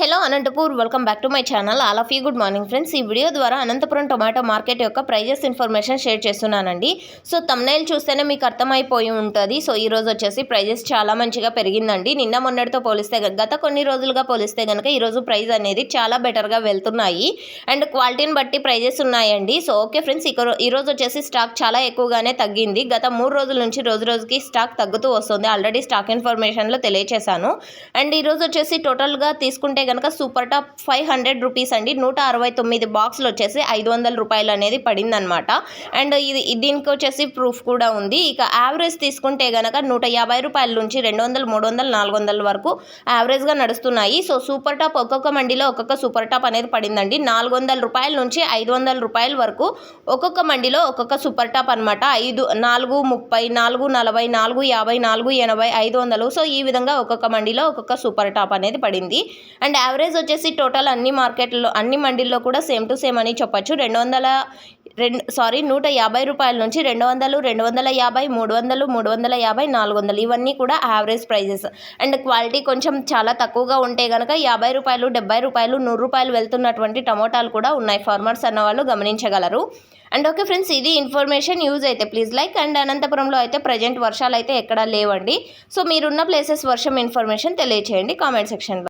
Hello Anantapur welcome back to my channel. All of you good morning friends. ఈ video ద్వారా Anantapuram tomato market యొక్క prices information share చేస్తున్నానండి. So thumbnail చూస్తేనే మీకు అర్థమైపోయి ఉంటుంది. సో ఈ రోజు వచ్చేసి ప్రైజెస్ చాలా మంచిగా పెరిగిందండి. నిన్న మొన్నటితో పోలిస్తే గత కొన్ని రోజులుగా పోలిస్తే కనుక ఈరోజు ప్రైజ్ అనేది చాలా బెటర్గా వెళ్తున్నాయి. అండ్ క్వాలిటీని బట్టి ప్రైజెస్ ఉన్నాయండి. So okay friends. ఈ ఈరోజు వచ్చేసి స్టాక్ చాలా ఎక్కువగానే తగ్గింది. గత మూడు రోజుల నుంచి రోజు రోజుకి స్టాక్ తగ్గుతూ వస్తుంది. ఆల్రెడీ స్టాక్ ఇన్ఫర్మేషన్లో తెలియచేశాను. అండ్ ఈరోజు వచ్చేసి టోటల్గా తీసుకుంటే కనుక super top five hundred rupees అండి. నూట అరవై తొమ్మిది బాక్స్లు వచ్చేసి ఐదు వందల రూపాయలు అనేది పడిందనమాట అండ్ ఇది దీనికి వచ్చేసి ప్రూఫ్ కూడా ఉంది. ఇక యావరేజ్ తీసుకుంటే కనుక నూట యాభై రూపాయల నుంచి రెండు వందలు మూడు వందలు నాలుగు వందల వరకు యావరేజ్గా నడుస్తున్నాయి. సో సూపర్ టాప్ ఒక్కొక్క మండీలో ఒక్కొక్క సూపర్ టాప్ అనేది పడిందండి. నాలుగు వందల రూపాయల నుంచి ఐదు వందల రూపాయల వరకు ఒక్కొక్క మండీలో ఒక్కొక్క సూపర్ టాప్ అనమాట ఐదు నాలుగు ముప్పై నాలుగు నలభై నాలుగు యాభై నాలుగు ఎనభై ఐదు వందలు. సో ఈ విధంగా ఒక్కొక్క మండీలో ఒక్కొక్క సూపర్ టాప్ అనేది పడింది. అండ్ యావరేజ్ వచ్చేసి టోటల్ అన్ని మార్కెట్లో అన్ని మండీల్లో కూడా సేమ్ టు సేమ్ అని చెప్పొచ్చు. రెండు వందల రెండు సారీ నూట యాభై రూపాయల నుంచి రెండు వందలు రెండు వందల యాభై మూడు వందలు మూడు వందల యాభై నాలుగు వందలు. ఇవన్నీ కూడా యావరేజ్ ప్రైజెస్. అండ్ క్వాలిటీ కొంచెం చాలా తక్కువగా ఉంటే కనుక యాభై రూపాయలు డెబ్బై రూపాయలు నూరు రూపాయలు వెళ్తున్నటువంటి టమోటాలు కూడా ఉన్నాయి. ఫార్మర్స్ అన్న వాళ్ళు గమనించగలరు. అండ్ ఓకే ఫ్రెండ్స్ ఇది ఇన్ఫర్మేషన్ యూజ్ అయితే ప్లీజ్ లైక్. అండ్ అనంతపురంలో అయితే ప్రజెంట్ వర్షాలు అయితే ఎక్కడా లేవండి. సో మీరున్న ప్లేసెస్ వర్షం ఇన్ఫర్మేషన్ తెలియచేయండి కామెంట్ సెక్షన్లో.